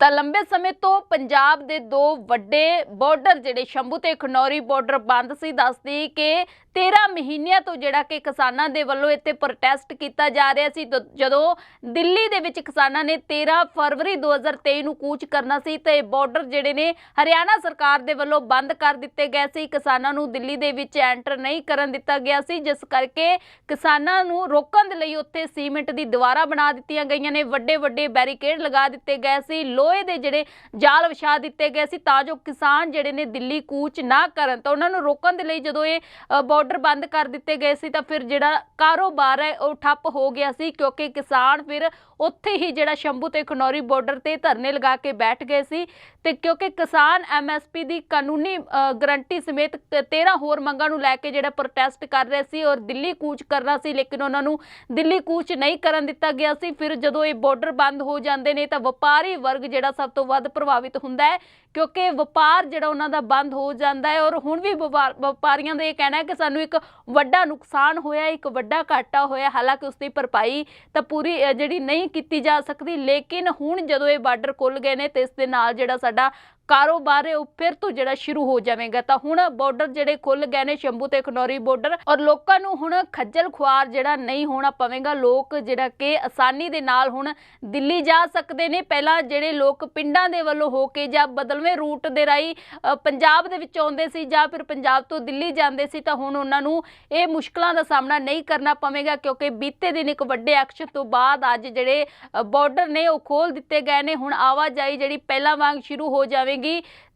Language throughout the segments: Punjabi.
ਤਾਂ ਲੰਬੇ ਸਮੇਂ ਤੋਂ ਪੰਜਾਬ ਦੇ ਦੋ ਵੱਡੇ ਬਾਰਡਰ ਜਿਹੜੇ ਸ਼ੰਭੂ ਤੇ ਖਨੌਰੀ ਬਾਰਡਰ ਬੰਦ ਸੀ, ਦੱਸਦੀ ਕਿ 13 ਮਹੀਨਿਆਂ ਤੋਂ ਜਿਹੜਾ ਕਿ ਕਿਸਾਨਾਂ ਦੇ ਵੱਲੋਂ ਇੱਥੇ ਪ੍ਰੋਟੈਸਟ ਕੀਤਾ ਜਾ ਰਿਹਾ ਸੀ। ਜਦੋਂ ਦਿੱਲੀ ਦੇ ਵਿੱਚ ਕਿਸਾਨਾਂ ਨੇ 13 ਫਰਵਰੀ 2023 ਨੂੰ ਕੂਚ ਕਰਨਾ ਸੀ ਤੇ ਬਾਰਡਰ ਜਿਹੜੇ ਨੇ ਹਰਿਆਣਾ ਸਰਕਾਰ ਦੇ ਵੱਲੋਂ ਬੰਦ ਕਰ ਦਿੱਤੇ ਗਏ ਸੀ। ਕਿਸਾਨਾਂ ਨੂੰ ਦਿੱਲੀ ਦੇ ਵਿੱਚ ਐਂਟਰ ਨਹੀਂ ਕਰਨ ਦਿੱਤਾ ਗਿਆ ਸੀ, ਜਿਸ ਕਰਕੇ ਕਿਸਾਨਾਂ ਨੂੰ ਰੋਕਣ ਦੇ ਲਈ ਉੱਥੇ ਸੀਮੈਂਟ ਦੀ ਦੀਵਾਰਾਂ ਬਣਾ ਦਿੱਤੀਆਂ ਗਈਆਂ ਨੇ। ਵੱਡੇ ਵੱਡੇ ਬੈਰੀਕੇਡ ਲਗਾ ਦਿੱਤੇ ਗਏ ਸੀ, ਲੋਹੇ ਦੇ ਜਿਹੜੇ ਜਾਲ ਵਿਛਾ ਦਿੱਤੇ ਗਏ ਸੀ ਤਾਂ ਜੋ ਕਿਸਾਨ ਜਿਹੜੇ ਨੇ ਦਿੱਲੀ ਕੂਚ ਨਾ ਕਰਨ ਤਾਂ ਉਹਨਾਂ ਨੂੰ ਰੋਕਣ ਦੇ ਲਈ ਜਦੋਂ ਇਹ ਬਾਰਡਰ ਬੰਦ ਕਰ ਦਿੱਤੇ ਗਏ ਸੀ ਤਾਂ ਫਿਰ ਜਿਹੜਾ ਕਾਰੋਬਾਰ ਹੈ ਉਹ ਠੱਪ ਹੋ ਗਿਆ ਸੀ ਕਿਉਂਕਿ ਕਿਸਾਨ ਫਿਰ ਉੱਥੇ ਹੀ ਜਿਹੜਾ ਸ਼ੰਭੂ ਤੇ ਖਨੌਰੀ ਬਾਰਡਰ ਤੇ ਧਰਨੇ ਲਗਾ ਕੇ ਬੈਠ ਗਏ ਸੀ ਤੇ ਕਿਉਂਕਿ ਕਿਸਾਨ ਐਮਐਸਪੀ ਦੀ ਕਾਨੂੰਨੀ ਅ, ਗਰੰਟੀ ਸਮੇਤ 13 ਹੋਰ ਮੰਗਾਂ ਨੂੰ ਲੈ ਕੇ ਜਿਹੜਾ ਪ੍ਰੋਟੈਸਟ ਕਰ ਰਹੇ ਸੀ ਔਰ ਦਿੱਲੀ ਕੂਚ ਕਰਨਾ ਸੀ ਲੇਕਿਨ ਉਹਨਾਂ ਨੂੰ ਦਿੱਲੀ ਕੂਚ ਨਹੀਂ ਕਰਨ ਦਿੱਤਾ ਗਿਆ ਸੀ। ਫਿਰ ਜਦੋਂ ਇਹ ਬਾਰਡਰ ਬੰਦ ਹੋ ਜਾਂਦੇ ਨੇ ਤਾਂ ਵਪਾਰੀ ਵਰਗ ਜਿਹੜਾ ਸਭ ਤੋਂ ਵੱਧ ਪ੍ਰਭਾਵਿਤ ਹੁੰਦਾ ਹੈ ਕਿਉਂਕਿ ਵਪਾਰ ਜਿਹੜਾ ਉਹਨਾਂ ਦਾ ਬੰਦ ਹੋ ਜਾਂਦਾ ਹੈ ਔਰ ਹੁਣ ਵੀ ਵਪਾਰ- ਵਪਾਰੀਆਂ ਦਾ ਇਹ ਕਹਿਣਾ ਹੈ ਕਿ ਸਾਨੂੰ ਇੱਕ ਵੱਡਾ ਨੁਕਸਾਨ ਹੋਇਆ, ਇੱਕ ਵੱਡਾ ਘਾਟਾ ਹੋਇਆ, ਹਾਲਾਂਕਿ ਉਸ ਦੀ ਭਰਪਾਈ ਤਾਂ ਪੂਰੀ ਜਿਹੜੀ ਨਹੀਂ ਕੀਤੀ ਜਾ ਸਕਦੀ, ਲੇਕਿਨ ਹੁਣ ਜਦੋਂ ਇਹ ਬਾਰਡਰ ਖੁੱਲ ਗਏ ਨੇ ਤੇ ਇਸ ਦੇ ਨਾਲ ਜਿਹੜਾ ਸਾਡਾ ਕਾਰੋਬਾਰ ਹੈ, ਉਹ ਫਿਰ ਤੋਂ ਜਿਹੜਾ ਸ਼ੁਰੂ ਹੋ ਜਾਵੇਗਾ। ਤਾਂ ਹੁਣ ਬਾਰਡਰ ਜਿਹੜੇ ਖੁੱਲ ਗਏ ਨੇ, ਸ਼ੰਭੂ ਤੇ ਖਨੌਰੀ ਬਾਰਡਰ ਔਰ ਲੋਕਾਂ ਨੂੰ ਹੁਣ ਖੱਜਲ ਖੁਆਰ ਜਿਹੜਾ ਨਹੀਂ ਹੋਣਾ ਪਵੇਗਾ। ਲੋਕ ਜਿਹੜਾ ਕਿ ਆਸਾਨੀ ਦੇ ਨਾਲ ਹੁਣ ਦਿੱਲੀ ਜਾ ਸਕਦੇ ਨੇ। ਪਹਿਲਾਂ ਜਿਹੜੇ ਲੋਕ ਪਿੰਡਾਂ ਦੇ ਵੱਲੋਂ ਹੋ ਕੇ ਜਾਂ ਬਦਲਵੇਂ ਰੂਟ ਦੇ ਰਾਹੀਂ ਪੰਜਾਬ ਦੇ ਵਿੱਚ ਆਉਂਦੇ ਸੀ ਜਾਂ ਫਿਰ ਪੰਜਾਬ ਤੋਂ ਦਿੱਲੀ ਜਾਂਦੇ ਸੀ, ਤਾਂ ਹੁਣ ਉਹਨਾਂ ਨੂੰ ਇਹ ਮੁਸ਼ਕਲਾਂ ਦਾ ਸਾਹਮਣਾ ਨਹੀਂ ਕਰਨਾ ਪਵੇਗਾ, ਕਿਉਂਕਿ ਬੀਤੇ ਦਿਨ ਇੱਕ ਵੱਡੇ ਐਕਸ਼ਨ ਤੋਂ ਬਾਅਦ ਅੱਜ ਜਿਹੜੇ ਬਾਰਡਰ ਨੇ ਉਹ ਖੋਲ ਦਿੱਤੇ ਗਏ ਨੇ। ਹੁਣ ਆਵਾਜਾਈ ਜਿਹੜੀ ਪਹਿਲਾਂ ਵਾਂਗ ਸ਼ੁਰੂ ਹੋ ਜਾਵੇਗੀ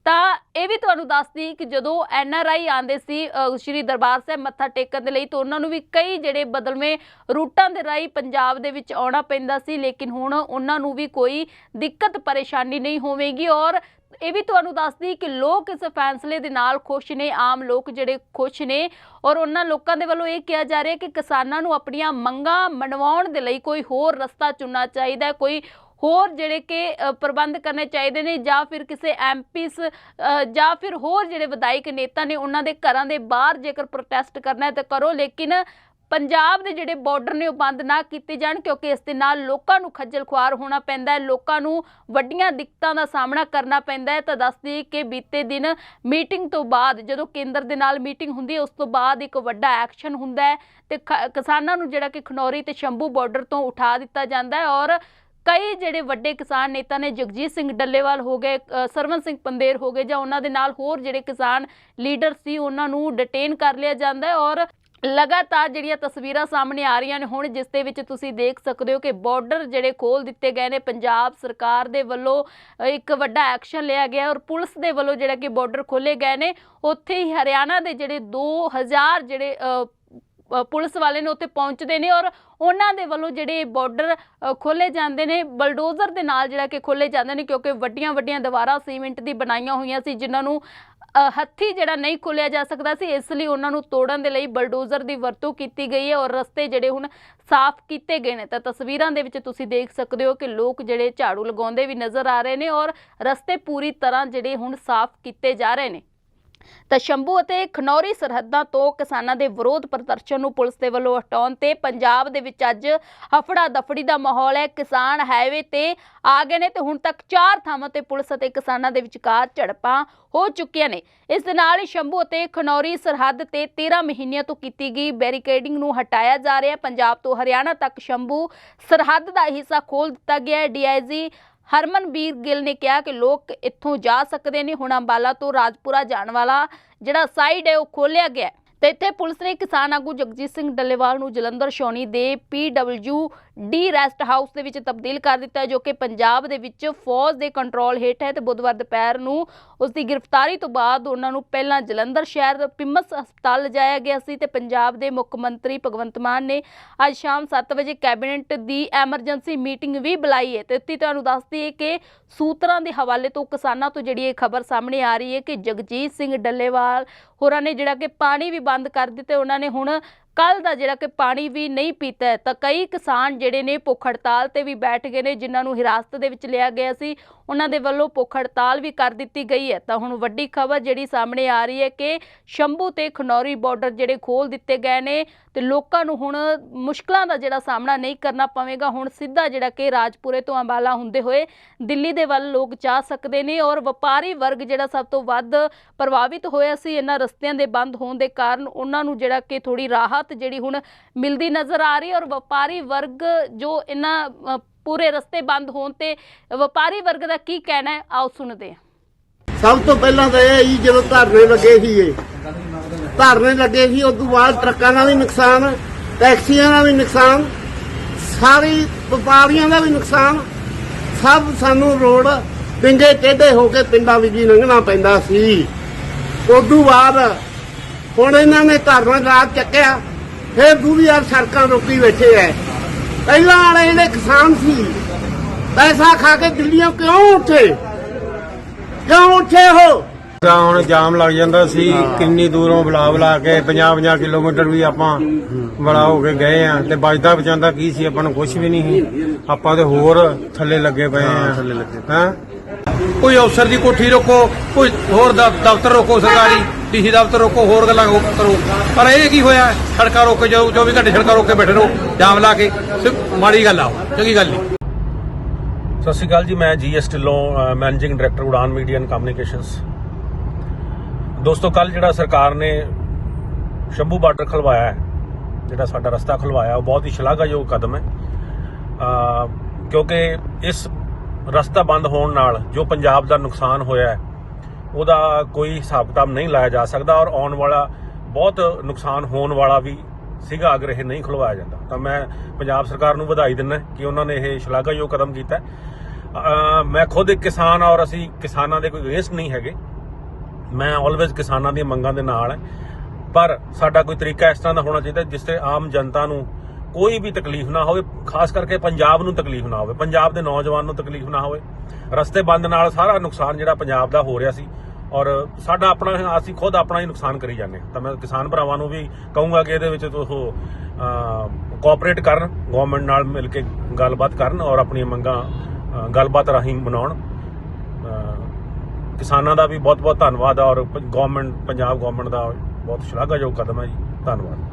ਤਾਂ ਇਹ ਵੀ ਤੁਹਾਨੂੰ ਦੱਸਦੀ ਕਿ ਜਦੋਂ ਐਨ ਆਰ ਆਈ ਆਂਦੇ ਸੀ ਸ਼੍ਰੀ ਦਰਬਾਰ ਸਾਹਿਬ ਮੱਥਾ ਟੇਕਣ ਦੇ ਲਈ, ਤਾਂ ਉਹਨਾਂ ਨੂੰ ਵੀ ਕਈ ਜਿਹੜੇ ਬਦਲਵੇਂ ਰੂਟਾਂ ਦੇ ਰਾਹੀਂ ਪੰਜਾਬ ਦੇ ਵਿੱਚ ਆਉਣਾ ਪੈਂਦਾ ਸੀ, ਲੇਕਿਨ ਹੁਣ ਉਹਨਾਂ ਨੂੰ ਵੀ ਕੋਈ ਦਿੱਕਤ ਪਰੇਸ਼ਾਨੀ ਨਹੀਂ ਹੋਵੇਗੀ। ਔਰ ਇਹ ਵੀ ਤੁਹਾਨੂੰ ਦੱਸਦੀ ਕਿ ਲੋਕ ਇਸ ਫੈਸਲੇ ਦੇ ਨਾਲ ਖੁਸ਼ ਨੇ, ਆਮ ਲੋਕ ਜਿਹੜੇ ਖੁਸ਼ ਨੇ। ਔਰ ਉਹਨਾਂ ਲੋਕਾਂ ਦੇ ਵੱਲੋਂ ਇਹ ਕਿਹਾ ਜਾ ਰਿਹਾ ਕਿ ਕਿਸਾਨਾਂ ਨੂੰ ਆਪਣੀਆਂ ਮੰਗਾਂ ਮਨਵਾਉਣ ਦੇ ਲਈ ਕੋਈ ਹੋਰ ਰਸਤਾ ਚੁਣਨਾ ਚਾਹੀਦਾ ਕੋਈ ਹੋਰ ਜਿਹੜੇ ਕਿ ਪ੍ਰਬੰਧ ਕਰਨੇ ਚਾਹੀਦੇ ਨੇ ਜਾਂ ਫਿਰ ਕਿਸੇ ਐਮਪੀਸ ਜਾਂ ਫਿਰ ਹੋਰ ਜਿਹੜੇ ਵਿਧਾਇਕ ਨੇਤਾ ਨੇ ਉਹਨਾਂ ਦੇ ਘਰਾਂ ਦੇ ਬਾਹਰ ਜੇਕਰ ਪ੍ਰੋਟੈਸਟ ਕਰਨਾ ਹੈ ਤਾਂ ਕਰੋ, ਲੇਕਿਨ ਪੰਜਾਬ ਦੇ ਜਿਹੜੇ ਬਾਰਡਰ ਨੇ ਉਹ ਬੰਦ ਨਾ ਕੀਤੇ ਜਾਣ ਕਿਉਂਕਿ ਇਸ ਦੇ ਨਾਲ ਲੋਕਾਂ ਨੂੰ ਖੱਜਲ ਖੁਆਰ ਹੋਣਾ ਪੈਂਦਾ ਹੈ, ਲੋਕਾਂ ਨੂੰ ਵੱਡੀਆਂ ਦਿੱਕਤਾਂ ਦਾ ਸਾਹਮਣਾ ਕਰਨਾ ਪੈਂਦਾ ਹੈ। ਤਾਂ ਦੱਸਦੀ ਕਿ ਬੀਤੇ ਦਿਨ ਮੀਟਿੰਗ ਤੋਂ ਬਾਅਦ, ਜਦੋਂ ਕੇਂਦਰ ਦੇ ਨਾਲ ਮੀਟਿੰਗ ਹੁੰਦੀ ਹੈ, ਉਸ ਤੋਂ ਬਾਅਦ ਇੱਕ ਵੱਡਾ ਐਕਸ਼ਨ ਹੁੰਦਾ ਹੈ ਤੇ ਖ- ਕਿਸਾਨਾਂ ਨੂੰ ਜਿਹੜਾ ਕਿ ਖਨੌਰੀ ਤੇ ਸ਼ੰਭੂ ਬਾਰਡਰ ਤੋਂ ਉਠਾ ਦਿੱਤਾ ਜਾਂਦਾ ਹੈ ਔਰ ਕਈ ਜਿਹੜੇ ਵੱਡੇ ਕਿਸਾਨ ਨੇਤਾ ਨੇ ਜਗਜੀਤ ਸਿੰਘ ਡੱਲੇਵਾਲ ਹੋ ਗਏ ਅ, ਸਰਵਨ ਸਿੰਘ ਪੰਦੇਰ ਹੋ ਗਏ ਜਾਂ ਉਹਨਾਂ ਦੇ ਨਾਲ ਹੋਰ ਜਿਹੜੇ ਕਿਸਾਨ ਲੀਡਰ ਸੀ ਉਹਨਾਂ ਨੂੰ ਡਿਟੇਨ ਕਰ ਲਿਆ ਜਾਂਦਾ ਹੈ ਔਰ ਲਗਾਤਾਰ ਜਿਹੜੀਆਂ ਤਸਵੀਰਾਂ ਸਾਹਮਣੇ ਆ ਰਹੀਆਂ ਨੇ ਹੁਣ ਜਿਸ ਦੇ ਵਿੱਚ ਤੁਸੀਂ ਦੇਖ ਸਕਦੇ ਹੋ ਕਿ ਬਾਰਡਰ ਜਿਹੜੇ ਖੋਲ ਦਿੱਤੇ ਗਏ ਨੇ ਪੰਜਾਬ ਸਰਕਾਰ ਦੇ ਵੱਲੋਂ ਇੱਕ ਵੱਡਾ ਐਕਸ਼ਨ ਲਿਆ ਗਿਆ ਔਰ ਪੁਲਿਸ ਦੇ ਵੱਲੋਂ ਜਿਹੜਾ ਕਿ ਬਾਰਡਰ ਖੋਲੇ ਗਏ ਨੇ ਉੱਥੇ ਹੀ ਹਰਿਆਣਾ ਦੇ ਜਿਹੜੇ 2000 ਜਿਹੜੇ ਪੁਲਿਸ ਵਾਲੇ ਨੇ ਉੱਥੇ ਪਹੁੰਚਦੇ ਨੇ ਔਰ ਉਹਨਾਂ ਦੇ ਵੱਲੋਂ ਜਿਹੜੇ ਬਾਰਡਰ ਖੋਲੇ ਜਾਂਦੇ ਨੇ ਬਲਡੋਜ਼ਰ ਦੇ ਨਾਲ ਜਿਹੜਾ ਕਿ ਖੋਲੇ ਜਾਂਦੇ ਨੇ ਕਿਉਂਕਿ ਵੱਡੀਆਂ ਵੱਡੀਆਂ ਦੀਵਾਰਾਂ ਸੀਮੈਂਟ ਦੀ ਬਣਾਈਆਂ ਹੋਈਆਂ ਸੀ ਜਿਨ੍ਹਾਂ ਨੂੰ ਅ, ਹੱਥੀ ਜਿਹੜਾ ਨਹੀਂ ਖੋਲਿਆ ਜਾ ਸਕਦਾ ਸੀ ਇਸ ਲਈ ਉਹਨਾਂ ਨੂੰ ਤੋੜਨ ਦੇ ਲਈ ਬਲਡੋਜ਼ਰ ਦੀ ਵਰਤੋਂ ਕੀਤੀ ਗਈ ਹੈ ਔਰ ਰਸਤੇ ਜਿਹੜੇ ਹੁਣ ਸਾਫ਼ ਕੀਤੇ ਗਏ ਨੇ। ਤਾਂ ਤਸਵੀਰਾਂ ਦੇ ਵਿੱਚ ਤੁਸੀਂ ਦੇਖ ਸਕਦੇ ਹੋ ਕਿ ਲੋਕ ਜਿਹੜੇ ਝਾੜੂ ਲਗਾਉਂਦੇ ਵੀ ਨਜ਼ਰ ਆ ਰਹੇ ਨੇ ਔਰ ਰਸਤੇ ਪੂਰੀ ਤਰ੍ਹਾਂ ਜਿਹੜੇ ਹੁਣ ਸਾਫ਼ ਕੀਤੇ ਜਾ ਰਹੇ ਨੇ। ਤਾਂ ਸ਼ੰਭੂ ਅਤੇ ਖਨੌਰੀ ਸਰਹੱਦਾਂ ਤੋਂ ਕਿਸਾਨਾਂ ਦੇ ਵਿਰੋਧ ਪ੍ਰਦਰਸ਼ਨ ਨੂੰ ਪੁਲਿਸ ਦੇ ਵੱਲੋਂ ਹਟਾਉਣ ਤੇ ਪੰਜਾਬ ਦੇ ਵਿੱਚ ਅੱਜ ਹਫੜਾ ਦਫੜੀ ਦਾ ਮਾਹੌਲ ਹੈ। ਕਿਸਾਨ ਹਾਈਵੇ ਤੇ ਆ ਗਏ ਨੇ ਤੇ ਹੁਣ ਤੱਕ ਚਾਰ ਥਾਵਾਂ ਤੇ ਪੁਲਿਸ ਅਤੇ ਕਿਸਾਨਾਂ ਦੇ ਵਿਚਕਾਰ ਝੜਪਾਂ ਹੋ ਚੁੱਕੀਆਂ ਨੇ। ਇਸ ਦੇ ਨਾਲ ਹੀ ਸ਼ੰਭੂ ਅਤੇ ਖਨੌਰੀ ਸਰਹੱਦ ਤੇ 13 ਮਹੀਨਿਆਂ ਤੋਂ ਕੀਤੀ ਗਈ ਬੈਰੀਕੇਡਿੰਗ ਨੂੰ ਹਟਾਇਆ ਜਾ ਰਿਹਾ। ਪੰਜਾਬ ਤੋਂ ਹਰਿਆਣਾ ਤੱਕ ਸ਼ੰਭੂ ਸਰਹੱਦ ਦਾ ਹਿੱਸਾ ਖੋਲ ਦਿੱਤਾ ਗਿਆ ਹੈ। ਡੀਆਈਜੀ ਹਰਮਨਬੀਰ ਗਿੱਲ ਨੇ ਕਿਹਾ ਕਿ ਲੋਕ ਇੱਥੋਂ ਜਾ ਸਕਦੇ ਨੇ ਹੁਣ ਅੰਬਾਲਾ ਤੋਂ ਰਾਜਪੁਰਾ ਜਾਣ ਵਾਲਾ ਜਿਹੜਾ ਸਾਈਡ ਹੈ ਉਹ ਖੋਲਿਆ ਗਿਆ ਤੇ ਇੱਥੇ ਪੁਲਿਸ ਨੇ ਕਿਸਾਨ ਆਗੂ ਜਗਜੀਤ ਸਿੰਘ ਡੱਲੇਵਾਲ ਨੂੰ ਜਲੰਧਰ ਸ਼ੌਣੀ ਦੇ ਪੀਡਬਲਯੂ ਡੀ ਰੈਸਟ ਹਾਊਸ ਦੇ ਵਿੱਚ ਤਬਦੀਲ ਕਰ ਦਿੱਤਾ ਜੋ ਕਿ ਪੰਜਾਬ ਦੇ ਵਿੱਚ ਫੌਜ ਦੇ ਕੰਟਰੋਲ ਹੇਠ ਹੈ ਤੇ ਬੁੱਧਵਾਰ ਦੁਪਹਿਰ ਨੂੰ ਉਸ ਦੀ ਗ੍ਰਿਫਤਾਰੀ ਤੋਂ ਬਾਅਦ ਉਹਨਾਂ ਨੂੰ ਪਹਿਲਾਂ ਜਲੰਧਰ ਸ਼ਹਿਰ ਦੇ ਪਿਮਸ ਹਸਪਤਾਲ ਲਿਜਾਇਆ ਗਿਆ ਸੀ ਤੇ ਪੰਜਾਬ ਦੇ ਮੁੱਖ ਮੰਤਰੀ ਭਗਵੰਤ ਮਾਨ ਨੇ ਅੱਜ ਸ਼ਾਮ 7 ਵਜੇ ਕੈਬਨਿਟ ਦੀ ਐਮਰਜੈਂਸੀ ਮੀਟਿੰਗ ਵੀ ਬੁਲਾਈ ਹੈ ਤੇ ਇੱਥੇ ਤੁਹਾਨੂੰ ਦੱਸਦੀ ਹੈ ਕਿ ਸੂਤਰਾਂ ਦੇ ਹਵਾਲੇ ਤੋਂ ਕਿਸਾਨਾਂ ਤੋਂ ਜਿਹੜੀ ਇਹ ਖਬਰ ਸਾਹਮਣੇ ਆ ਰਹੀ ਹੈ ਕਿ ਜਗਜੀਤ ਸਿੰਘ ਡੱਲੇਵਾਲ ਹੋਰਾਂ ਨੇ ਜਿਹੜਾ ਕਿ ਪਾਣੀ ਵੀ ਬੰਦ ਕਰ ਦਿੱਤੇ ਉਹਨਾਂ ਨੇ ਹੁਣ ਕੱਲ ਦਾ ਜਿਹੜਾ ਕਿ ਪਾਣੀ ਵੀ ਨਹੀਂ ਪੀਤਾ ਤਾਂ ਕਈ ਕਿਸਾਨ ਜਿਹੜੇ ਨੇ ਭੁੱਖ ਹੜਤਾਲ ਤੇ ਵੀ ਬੈਠ ਗਏ ਨੇ, ਜਿਨ੍ਹਾਂ ਨੂੰ ਹਿਰਾਸਤ ਦੇ ਵਿੱਚ ਲਿਆ ਗਿਆ ਸੀ, ਉਹਨਾਂ ਦੇ ਵੱਲੋਂ ਭੁੱਖ ਹੜਤਾਲ ਵੀ ਕਰ ਦਿੱਤੀ ਗਈ ਹੈ। ਤਾਂ ਹੁਣ ਵੱਡੀ ਖਬਰ ਜਿਹੜੀ ਸਾਹਮਣੇ ਆ ਰਹੀ ਹੈ ਕਿ ਸ਼ੰਭੂ ਤੇ ਖਨੌਰੀ ਬਾਰਡਰ ਜਿਹੜੇ ਖੋਲ ਦਿੱਤੇ ਗਏ ਨੇ ਤੇ ਲੋਕਾਂ ਨੂੰ ਹੁਣ ਮੁਸ਼ਕਲਾਂ ਦਾ ਜਿਹੜਾ ਸਾਹਮਣਾ ਨਹੀਂ ਕਰਨਾ ਪਵੇਗਾ। ਹੁਣ ਸਿੱਧਾ ਜਿਹੜਾ ਕਿ ਰਾਜਪੁਰੇ ਤੋਂ ਅੰਬਾਲਾ ਹੁੰਦੇ ਹੋਏ ਦਿੱਲੀ ਦੇ ਵੱਲ ਲੋਕ ਜਾ ਸਕਦੇ ਨੇ ਔਰ ਵਪਾਰੀ ਵਰਗ ਜਿਹੜਾ ਸਭ ਤੋਂ ਵੱਧ ਪ੍ਰਭਾਵਿਤ ਹੋਇਆ ਸੀ, ਇਹਨਾਂ ਰਸਤਿਆਂ ਦੇ ਬੰਦ ਹੋਣ ਦੇ ਕਾਰਨ ਉਹਨਾਂ ਨੂੰ ਜਿਹੜਾ ਕਿ ਥੋੜੀ ਰਾਹਤ ਜਿਹੜੀ ਹੁਣ ਮਿਲਦੀ ਨਜ਼ਰ ਆ ਰਹੀ ਔਰ ਵਪਾਰੀ ਵਰਗ ਜੋ ਇਹਨਾਂ ਪੂਰੇ ਰਸਤੇ ਬੰਦ ਹੋਣ ਤੇ ਵਪਾਰੀ ਵਰਗ ਦਾ ਕੀ ਕਹਿਣਾ ਹੈ? ਆਓ ਸੁਣਦੇ ਹਾਂ। ਸਭ ਤੋਂ ਪਹਿਲਾਂ ਤਾਂ ਇਹ ਹੀ ਜਦੋਂ ਧਰਨੇ ਲੱਗੇ ਸੀ ਇਹ ਧਰਨੇ ਲੱਗੇ ਸੀ, ਉਸ ਤੋਂ ਬਾਅਦ ਟਰੱਕਾਂ ਦਾ ਵੀ ਨੁਕਸਾਨ, ਟੈਕਸੀਆਂ ਦਾ ਵੀ ਨੁਕਸਾਨ, ਸਾਰੀ ਵਪਾਰੀਆਂ ਦਾ ਵੀ ਨੁਕਸਾਨ। ਸਭ ਸਾਨੂੰ ਰੋਡ ਪਿੰਗੇ ਟੇਢੇ ਹੋ ਕੇ ਪਿੰਡਾਂ ਵਿੱਚ ਹੀ ਲੰਘਣਾ ਪੈਂਦਾ ਸੀ। ਉਸ ਤੋਂ ਬਾਅਦ ਹੁਣ ਇਹਨਾਂ ਨੇ ਧਰਨਾ ਰਾਤ ਚੱਕਿਆ। ਫਿਰ ਦੂਰੀ ਵਾਰ ਸੜਕਾਂ ਰੋਕੀ ਬੈਠੇ ਐ। ਪਹਿਲਾਂ ਵਾਲੇ ਜਿਹੜੇ ਕਿਸਾਨ ਸੀ ਪੈਸਾ ਖਾ ਕੇ ਦਿੱਲੀੋਂ ਕਿਉਂ ਉੱਠੇ? ਕਿਉਂ ਉੱਠੇ ਹੋ ਤਾਂ ਹੁਣ ਜਾਮ ਲੱਗ ਜਾਂਦਾ ਸੀ ਕਿੰਨੀ ਦੂਰੋਂ ਬੁਲਾ ਬੁਲਾ ਕੇ 50-50 ਕਿਲੋਮੀਟਰ ਵੀ ਆਪਾਂ ਬੜਾ ਹੋ ਕੇ ਗਏ ਆ ਤੇ ਬਚਦਾ ਬਚਾਉਂਦਾ ਕੀ ਸੀ ਆਪਾਂ ਨੂੰ ਕੁਝ ਵੀ ਨਹੀਂ ਸੀ। ਆਪਾਂ ਤੇ ਹੋਰ ਥੱਲੇ ਲੱਗੇ ਪਏ ਆ। ਥੱਲੇ ਲੱਗੇ। ਹਾਂ? ਕੋਈ ਅਫਸਰ ਦੀ ਕੋਠੀ ਰੋਕੋ, ਕੋਈ ਹੋਰ ਦਫ਼ਤਰ ਰੋਕੋ, ਸਰਕਾਰੀ, ਡੀਸੀ ਦਫ਼ਤਰ ਰੋਕੋ, ਹੋਰ ਗੱਲਾਂ ਕਰੋ। ਪਰ ਇਹ ਕੀ ਹੋਇਆ? ਸੜਕਾਂ ਰੋਕ ਕੇ 24 ਘੰਟੇ ਸੜਕਾਂ ਰੋਕ ਬੈਠੇ ਰਹੋ, ਜਾਮ ਲਾ ਕੇ ਮਾੜੀ ਗੱਲ ਆ ਚੰਗੀ ਗੱਲ ਨਹੀਂ। ਸਤਿ ਸ਼੍ਰੀ ਅਕਾਲ ਜੀ, ਮੈਂ G S Dhillon managing director Udaan media and communications. ਦੋਸਤੋ ਕੱਲ ਜਿਹੜਾ ਸਰਕਾਰ ਨੇ ਸ਼ੰਭੂ ਬਾਰਡਰ ਖਲਵਾਇਆ ਹੈ, ਜਿਹੜਾ ਸਾਡਾ ਰਸਤਾ ਖਲਵਾਇਆ, ਉਹ ਬਹੁਤ ਹੀ ਸ਼ਲਾਘਾਯੋਗ ਕਦਮ ਹੈ। ਕਿਉਂਕਿ ਇਸ ਰਸਤਾ ਬੰਦ ਹੋਣ ਨਾਲ ਜੋ ਪੰਜਾਬ ਦਾ ਨੁਕਸਾਨ ਹੋਇਆ ਹੈ, ਉਹਦਾ ਕੋਈ ਹਿਸਾਬ ਕਿਤਾਬ ਨਹੀਂ ਲਾਇਆ ਜਾ ਸਕਦਾ ਔਰ ਆਉਣ ਵਾਲਾ ਬਹੁਤ ਨੁਕਸਾਨ ਹੋਣ ਵਾਲਾ ਵੀ ਸੀਗਾ, ਅਗਰ ਇਹ ਨਹੀਂ ਖੁਲਵਾਇਆ ਜਾਂਦਾ। ਤਾਂ ਮੈਂ ਪੰਜਾਬ ਸਰਕਾਰ ਨੂੰ ਵਧਾਈ ਦਿੰਦਾ ਕਿ ਉਹਨਾਂ ਨੇ ਇਹ ਸ਼ਲਾਘਾਯੋਗ ਕਦਮ ਕੀਤਾ ਮੈਂ ਖੁਦ ਇੱਕ ਕਿਸਾਨ ਔਰ ਅਸੀਂ ਕਿਸਾਨਾਂ ਦੇ ਕੋਈ ਅਗੇਂਸਟ ਨਹੀਂ ਹੈਗੇ। ਮੈਂ ਆਲਵੇਜ਼ ਕਿਸਾਨਾਂ ਦੀਆਂ ਮੰਗਾਂ ਦੇ ਨਾਲ ਹੈ। ਪਰ ਸਾਡਾ ਕੋਈ ਤਰੀਕਾ ਇਸ ਤਰ੍ਹਾਂ ਦਾ ਹੋਣਾ ਚਾਹੀਦਾ ਜਿਸ ਤੇ ਆਮ ਜਨਤਾ ਨੂੰ ਕੋਈ ਵੀ ਤਕਲੀਫ ਨਾ ਹੋਵੇ, ਖਾਸ ਕਰਕੇ ਪੰਜਾਬ ਨੂੰ ਤਕਲੀਫ ਨਾ ਹੋਵੇ। ਪੰਜਾਬ ਦੇ ਨੌਜਵਾਨ ਨੂੰ ਤਕਲੀਫ ਨਾ ਹੋਵੇ। ਰਸਤੇ ਬੰਦ ਨਾਲ ਸਾਰਾ ਨੁਕਸਾਨ ਜਿਹੜਾ ਪੰਜਾਬ ਦਾ ਹੋ ਰਿਹਾ ਸੀ ਔਰ ਸਾਡਾ ਆਪਣਾ, ਅਸੀਂ ਖੁਦ ਆਪਣਾ ਹੀ ਨੁਕਸਾਨ ਕਰੀ ਜਾਂਦੇ ਹਾਂ। ਤਾਂ ਮੈਂ ਕਿਸਾਨ ਭਰਾਵਾਂ ਨੂੰ ਵੀ ਕਹੂੰਗਾ ਕਿ ਇਹਦੇ ਵਿੱਚ ਉਹ ਕੋਆਪਰੇਟ ਕਰਨ ਗਵਰਨਮੈਂਟ ਨਾਲ ਮਿਲ ਕੇ ਗੱਲਬਾਤ ਕਰਨ ਔਰ ਆਪਣੀਆਂ ਮੰਗਾਂ ਗੱਲਬਾਤ ਰਾਹੀਂ ਮਨਾਉਣ। ਕਿਸਾਨਾਂ ਦਾ ਵੀ ਬਹੁਤ ਬਹੁਤ ਧੰਨਵਾਦ ਔਰ ਗਵਰਨਮੈਂਟ ਪੰਜਾਬ ਗਵਰਨਮੈਂਟ ਦਾ ਬਹੁਤ ਸ਼ਲਾਘਾਯੋਗ ਕਦਮ ਹੈ ਜੀ। ਧੰਨਵਾਦ।